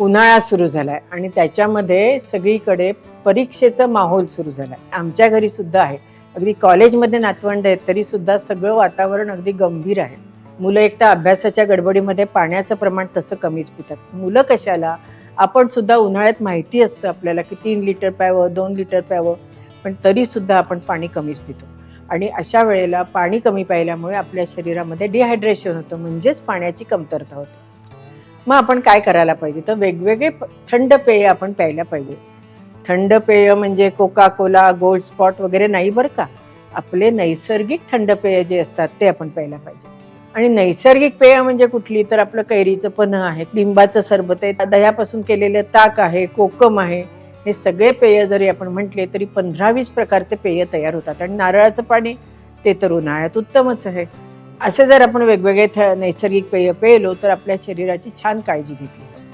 उन्हाळा सुरू झालाय आणि त्याच्यामध्ये सगळीकडे परीक्षेचं माहोल सुरू झालाय. आमच्या घरी सुद्धा आहे. अगदी कॉलेजमध्ये नातवंड आहेत तरी सुद्धा सगळं वातावरण अगदी गंभीर आहे. मुलं एक तर अभ्यासाच्या गडबडीमध्ये पाण्याचं प्रमाण तसं कमीच पितात. मुलं कशाला? आपण सुद्धा उन्हाळ्यात माहिती असतं आपल्याला की तीन लिटर प्यावं दोन लिटर प्यावं पण तरी सुद्धा आपण पाणी कमीच पितो. आणि अशा वेळेला पाणी कमी प्यायल्यामुळे आपल्या शरीरामध्ये डिहायड्रेशन होतं म्हणजेच पाण्याची कमतरता होते. मग आपण काय करायला पाहिजे? तर वेगवेगळे प- थंड पेय आपण प्यायला पाहिजे. थंड पेय म्हणजे कोका कोला गोल्ड स्पॉट वगैरे नाही बरं का? आपले नैसर्गिक थंड पेय जे असतात ते आपण प्यायला पाहिजे. आणि नैसर्गिक पेय म्हणजे कुठली? तर आपलं कैरीचं पन्ह आहे लिंबाचं सरबत आहे दह्यापासून केलेलं ताक आहे कोकम आहे. हे सगळे पेय जरी आपण म्हटले तरी पंधरा वीस प्रकारचे पेय तयार होतात. आणि नारळाचं पाणी ते तर उन्हाळ्यात उत्तमच आहे. असे जर आपण वेगवेगळे थ नैसर्गिक पेय पेलो तर आपल्या शरीराची छान काळजी घेतली जाते.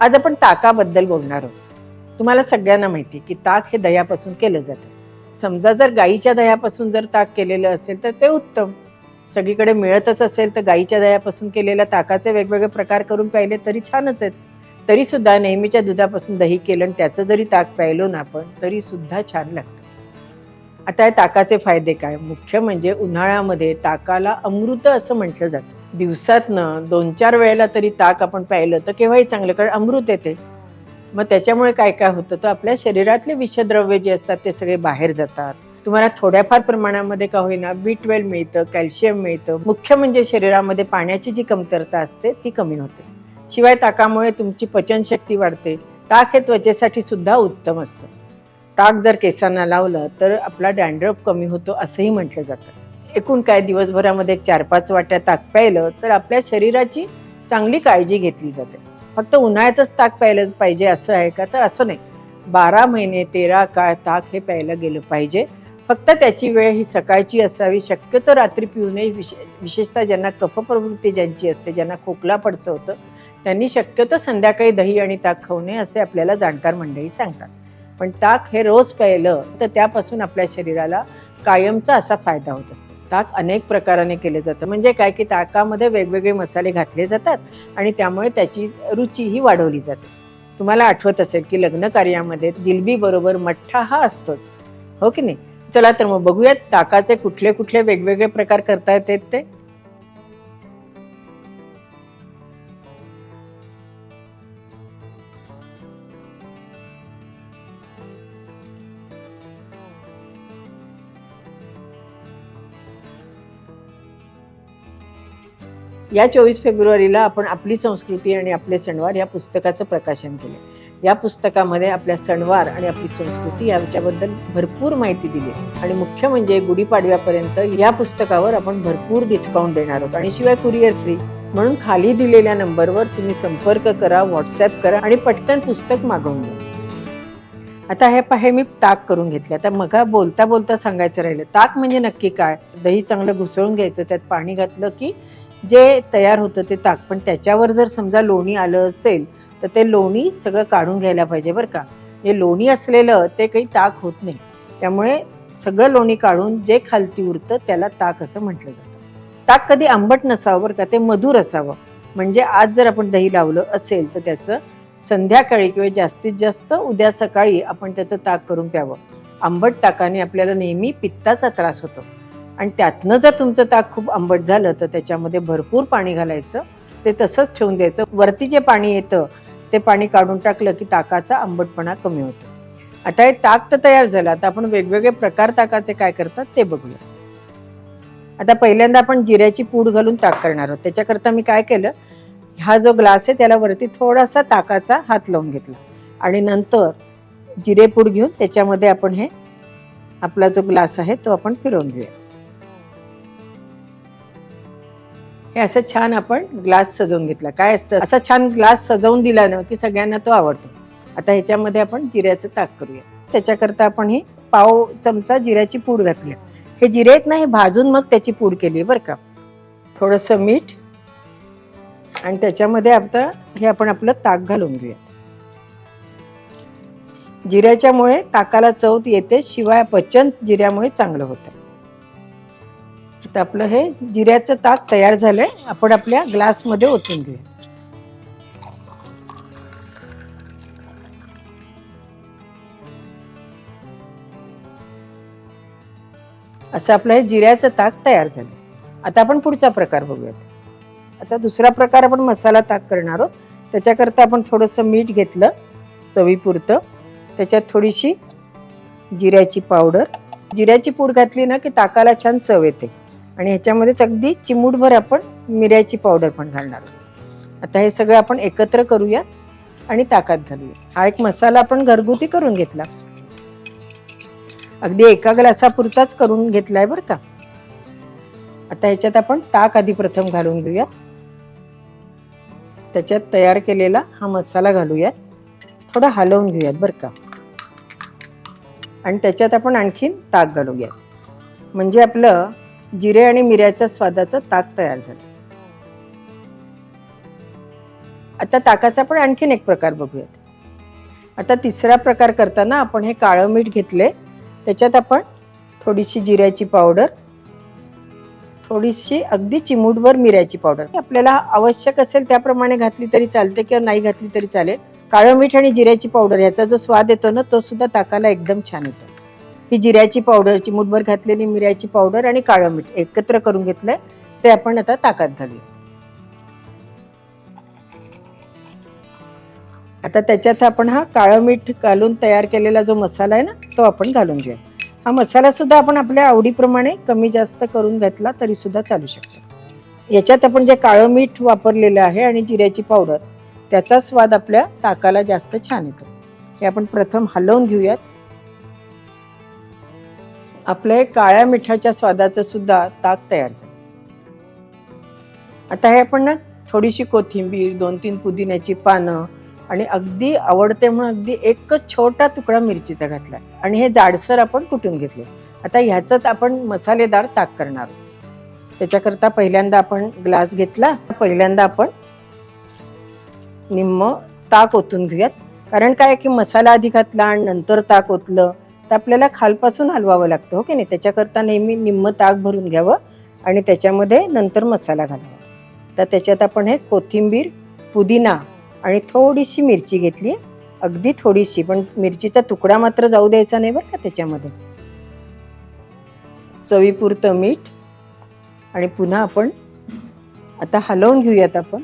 आज आपण ताकाबद्दल बोलणार आहोत. तुम्हाला सगळ्यांना माहिती आहे की ताक हे दह्यापासून केलं जातं. समजा जर गाईच्या दह्यापासून जर ताक केलेलं असेल तर ते उत्तम. सगळीकडे मिळतच असेल तर गाईच्या दह्यापासून केलेल्या ताकाचे वेगवेगळे प्रकार करून प्यायले तरी छानच आहेत. तरीसुद्धा नेहमीच्या दुधापासून दही केलं आणि त्याचं जरी ताक प्यायलो ना आपण तरीसुद्धा छान लागतं. आता या ताकाचे फायदे काय? मुख्य म्हणजे उन्हाळ्यामध्ये ताकाला अमृत असं म्हटलं जातं. दिवसातनं दोन चार वेळेला तरी ताक आपण प्यायलं तर केव्हाही चांगलं कारण अमृत येते. मग त्याच्यामुळे काय काय होतं? तर आपल्या शरीरातले विषद्रव्य जे असतात ते सगळे बाहेर जातात. तुम्हाला थोड्याफार प्रमाणामध्ये का होईना बी ट्वेल्व मिळतं कॅल्शियम मिळतं. मुख्य म्हणजे शरीरामध्ये पाण्याची जी कमतरता असते ती कमी होते. शिवाय ताकामुळे तुमची पचनशक्ती वाढते. ताक हे त्वचेसाठी सुद्धा उत्तम असतं. ताक जर केसांना लावलं तर आपला डँड्रफ कमी होतो असंही म्हटलं जातं. एकूण काय दिवसभरामध्ये एक चार पाच वाट्या ताक प्यायलं तर आपल्या शरीराची चांगली काळजी घेतली जाते. फक्त उन्हाळ्यातच ताक प्यायलं पाहिजे असं आहे का? तर असं नाही. बारा महिने तेरा काळ ताक हे प्यायलं गेलं पाहिजे. फक्त त्याची वेळ ही सकाळची असावी. शक्यतो रात्री पिऊ नये विशे विशेषतः ज्यांना कफप्रवृत्ती ज्यांची असते ज्यांना खोकला पडसं होतं त्यांनी शक्यतो संध्याकाळी दही आणि ताक खाऊ नये असे आपल्याला जाणकार मंडळी सांगतात. पण ताक हे रोज प्यायलं तर त्यापासून आपल्या शरीराला कायमचा असा फायदा होत असतो. ताक अनेक प्रकाराने केलं जातं. म्हणजे काय की ताकामध्ये वेगवेगळे मसाले घातले जातात आणि त्यामुळे त्याची रुचीही वाढवली जाते. तुम्हाला आठवत असेल की लग्न कार्यामध्ये जिलबी बरोबर मठ्ठा हा असतोच. हो की नाही? चला तर मग बघूयात ताकाचे कुठले कुठले वेगवेगळे प्रकार करता येतात ते. या चोवीस फेब्रुवारीला आपण आपली संस्कृती आणि आपले सणवार या पुस्तकाचं प्रकाशन केलं. या पुस्तकामध्ये आपल्या सणवार आणि आपली संस्कृती याच्याबद्दल भरपूर माहिती दिली आणि मुख्य म्हणजे गुढीपाडव्यापर्यंत या पुस्तकावर आपण भरपूर डिस्काउंट देणार आहोत. आणि शिवाय कुरिअर फ्री म्हणून खाली दिलेल्या नंबरवर तुम्ही संपर्क करा व्हॉट्सॲप करा आणि पटकन पुस्तक मागवून घ्या. आता हे पाहे मी ताक करून घेतले. आता मग बोलता बोलता सांगायचं राहिलं. ताक म्हणजे नक्की काय? दही चांगलं घुसळून घ्यायचं त्यात पाणी घातलं की जे तयार होतं ते ताक. पण त्याच्यावर जर समजा लोणी आलं असेल तर ते लोणी सगळं काढून घ्यायला पाहिजे बरं का. हे लोणी असलेलं ते काही ताक होत नाही. त्यामुळे सगळं लोणी काढून जे खालती उरतं त्याला ताक असं म्हटलं जातं. ताक कधी आंबट नसावं बरं का ते मधुर असावं. म्हणजे आज जर आपण दही लावलं असेल तर त्याचं संध्याकाळी किंवा जास्तीत जास्त उद्या सकाळी आपण त्याचं ताक करून प्यावं. आंबट ताकाने आपल्याला नेहमी पित्ताचा त्रास होतो. आणि त्यातनं जर तुमचं ताक खूप आंबट झालं तर त्याच्यामध्ये भरपूर पाणी घालायचं. ते तसंच ठेवून द्यायचं. वरती जे पाणी येतं ते पाणी काढून टाकलं की ताकाचा आंबटपणा कमी होतो. आता हे ताक तर तयार झालं. आता आपण वेगवेगळे प्रकार ताकाचे काय करतात ते बघूया. आता पहिल्यांदा आपण जिऱ्याची पूड घालून ताक करणार आहोत. त्याच्याकरता मी काय केलं हा जो ग्लास आहे त्याला वरती थोडासा ताकाचा हात लावून घेतला. आणि नंतर जिरेपूड घेऊन त्याच्यामध्ये आपण हे आपला जो ग्लास आहे तो आपण फिरवून घेऊया. हे असं छान आपण ग्लास सजवून घेतला. काय असतं? असा छान ग्लास सजवून दिला ना की सगळ्यांना तो आवडतो. आता ह्याच्यामध्ये आपण जिऱ्याचं ताक करूया. त्याच्याकरता आपण हे पाव चमचा जिऱ्याची पूड घातली. हे जिरे आहेत ना हे भाजून मग त्याची पूड केली बरं का? थोडंसं मीठ आणि त्याच्यामध्ये आता हे आपण आपलं ताक घालून घेऊया. जिऱ्याच्यामुळे ताकाला चवत येते शिवाय पचन जिऱ्यामुळे चांगलं होतं. आता आपलं हे जिऱ्याचं ताक तयार झालं आहे आपण आपल्या ग्लासमध्ये ओतून घेऊया असं आपलं हे जिऱ्याचं ताक तयार झालं आता आपण पुढचा प्रकार बघूयात. आता दुसरा प्रकार आपण मसाला ताक करणार आहोत. त्याच्याकरता आपण थोडंसं मीठ घेतलं चवीपुरतं. त्याच्यात थोडीशी जिऱ्याची पावडर. जिऱ्याची पूड घातली ना की ताकाला छान चव येते. आणि ह्याच्यामध्येच अगदी चिमूटभर आपण मिऱ्याची पावडर पण घालणार आहोत. आता हे सगळं आपण एकत्र करूया आणि ताकात घालूया. हा एक मसाला आपण घरगुती करून घेतला. अगदी एका ग्लासापुरताच करून घेतलाय बरं का? आता ह्याच्यात आपण ताक आधी प्रथम घालून घेऊयात. त्याच्यात तयार केलेला हा मसाला घालूयात. थोडा हलवून घेऊयात बरं का? आणि त्याच्यात आपण आणखीन ताक घालूयात. म्हणजे आपलं जिरे आणि मिऱ्याच्या स्वादाचं ताक तयार झालं. आता ताकाचा आपण आणखीन एक प्रकार बघूयात. आता तिसरा प्रकार करताना आपण हे काळं मीठ घेतले. त्याच्यात आपण थोडीशी जिऱ्याची पावडर थोडीशी अगदी चिमूटभर मिऱ्याची पावडर. आपल्याला आवश्यक असेल त्याप्रमाणे घातली तरी चालते किंवा नाही घातली तरी चालेल. काळं मीठ आणि जिऱ्याची पावडर याचा जो स्वाद येतो ना तो सुद्धा ताकाला एकदम छान येतो. ही जिऱ्याची पावडर चिमूटभर घातलेली मिऱ्याची पावडर आणि काळं मीठ एकत्र करून घेतलंय. ते आपण आता ताकात घालू आता त्याच्यात आपण हा काळं मीठ घालून तयार केलेला जो मसाला आहे ना तो आपण घालून घेऊया. हा मसाला सुद्धा आपण आपल्या आवडीप्रमाणे कमी जास्त करून घेतला तरी सुद्धा चालू शकतो. याच्यात आपण जे काळं मीठ वापरलेलं आहे आणि जिऱ्याची पावडर त्याचा स्वाद आपल्या ताकाला जास्त छान येतो. हे आपण प्रथम हलवून घेऊयात. आपल्या काळ्या मिठाच्या स्वादाचं सुद्धा ताक तयार झालं. आता हे आपण ना थोडीशी कोथिंबीर दोन तीन पुदिन्याची पानं आणि अगदी आवडते म्हणून अगदी एकच छोटा तुकडा मिरचीचा घातला आणि हे जाडसर आपण कुटून घेतले? आता ह्याच्यात आपण मसालेदार ताक करणार त्याच्याकरता पहिल्यांदा आपण ग्लास घेतला. पहिल्यांदा आपण निम्म ताक ओतून घेऊयात. कारण काय की मसाला आधी घातला आणि नंतर ताक ओतलं. तर आपल्याला खालपासून हलवावं लागतं हो की नाही? त्याच्याकरता नेहमी निम्म ताक भरून घ्यावं आणि त्याच्यामध्ये नंतर मसाला घालावा. तर त्याच्यात आपण हे कोथिंबीर पुदिना आणि थोडीशी मिरची घेतली. अगदी थोडीशी पण मिरचीचा तुकडा मात्र जाऊ द्यायचा नाही बरं का त्याच्यामध्ये. चवीपुरतं मीठ आणि पुन्हा आपण आता हलवून घेऊयात आपण.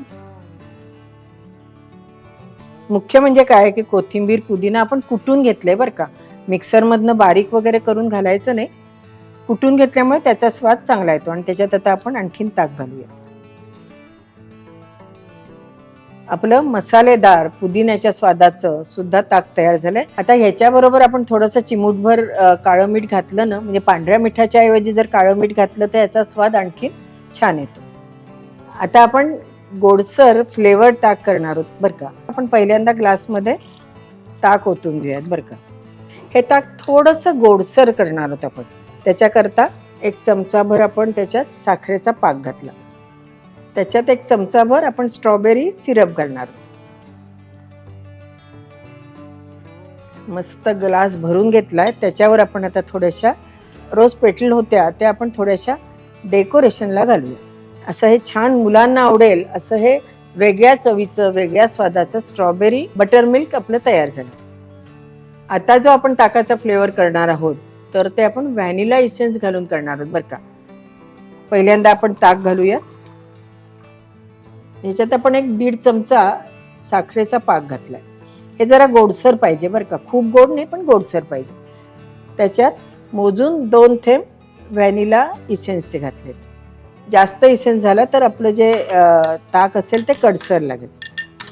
मुख्य म्हणजे काय की कोथिंबीर पुदिना आपण कुटून घेतलंय बरं का. मिक्सरमधनं बारीक वगैरे करून घालायचं नाही. कुटून घेतल्यामुळे त्याचा स्वाद चांगला येतो आणि त्याच्यात आता आपण आणखीन ताक घालूया. आपलं मसालेदार पुदिन्याच्या स्वादाचं सुद्धा ताक तयार झालंय. आता ह्याच्याबरोबर आपण थोडंसं चिमूटभर काळं मीठ घातलं ना म्हणजे पांढऱ्या मिठाच्या ऐवजी जर काळं मीठ घातलं तर याचा स्वाद आणखी छान येतो. आता आपण गोडसर फ्लेवर ताक करणार आहोत बरं का. आपण पहिल्यांदा ग्लासमध्ये ताक ओतून घेऊयात बरं का. हे ताक थोडंसं गोडसर करणार आहोत आपण. त्याच्याकरता एक चमचाभर आपण त्याच्यात साखरेचा पाक घातला. त्याच्यात एक चमचाभर आपण स्ट्रॉबेरी सिरप घालणार मस्त ग्लास भरून घेतलाय. त्याच्यावर आपण आता थोड्याशा रोज पेटल होत्या त्या आपण थोड्याशा डेकोरेशनला घालूया. असं हे छान मुलांना आवडेल असं हे वेगळ्या चवीचं वेगळ्या स्वादाचं स्ट्रॉबेरी बटर मिल्क आपलं तयार झालं. आता जो आपण ताकाचा फ्लेवर करणार आहोत तर ते आपण व्हॅनिला इसेन्स घालून करणार आहोत बरं का. पहिल्यांदा आपण ताक घालूया. ह्याच्यात आपण एक दीड चमचा साखरेचा पाक घातलाय. हे जरा गोडसर पाहिजे बरं का. खूप गोड नाही पण गोडसर पाहिजे. त्याच्यात मोजून दोन थेंब व्हॅनिला इसेन्सचे घातलेत जास्त इसेन्स झाला तर आपलं जे ताक असेल ते कडसर लागेल.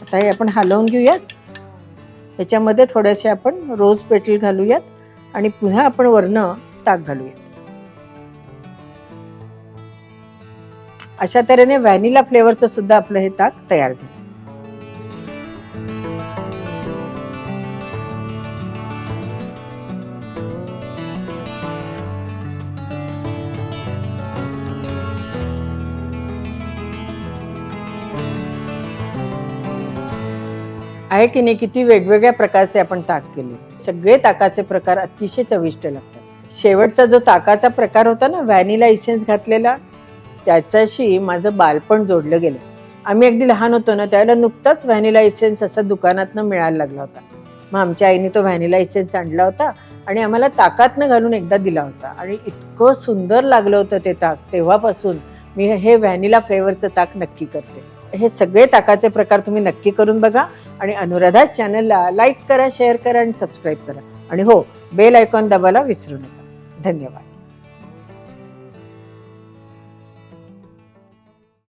आता हे आपण हलवून घेऊयात. ह्याच्यामध्ये थोडेसे आपण रोज पेटल घालूयात आणि पुन्हा आपण वरनं ताक घालूयात. अशा तऱ्हेने व्हॅनिला फ्लेवरचं सुद्धा आपलं हे ताक तयार झालं. आहे की नाही किती वेगवेगळ्या प्रकारचे आपण ताक केले. सगळे ताकाचे प्रकार अतिशय चविष्ट लागतात. शेवटचा जो ताकाचा प्रकार होता ना व्हॅनिला इसेन्स घातलेला त्याच्याशी माझं बालपण जोडलं गेलं. आम्ही अगदी लहान होतो ना त्यावेळेला नुकताच व्हॅनिला इसेन्स असा दुकानातनं मिळायला लागला होता. मग आमच्या आईने तो व्हॅनिला इसेन्स आणला होता आणि आम्हाला ताकातनं घालून एकदा दिला होता. आणि इतकं सुंदर लागलं होतं ते ताक तेव्हापासून. मी हे व्हॅनिला फ्लेवरचं ताक नक्की करते. हे सगळे ताकाचे प्रकार तुम्ही नक्की करून बघा आणि अनुराधा चॅनलला लाईक करा शेअर करा आणि सबस्क्राईब करा. आणि हो बेल आयकॉन दाबायला विसरू नका. धन्यवाद.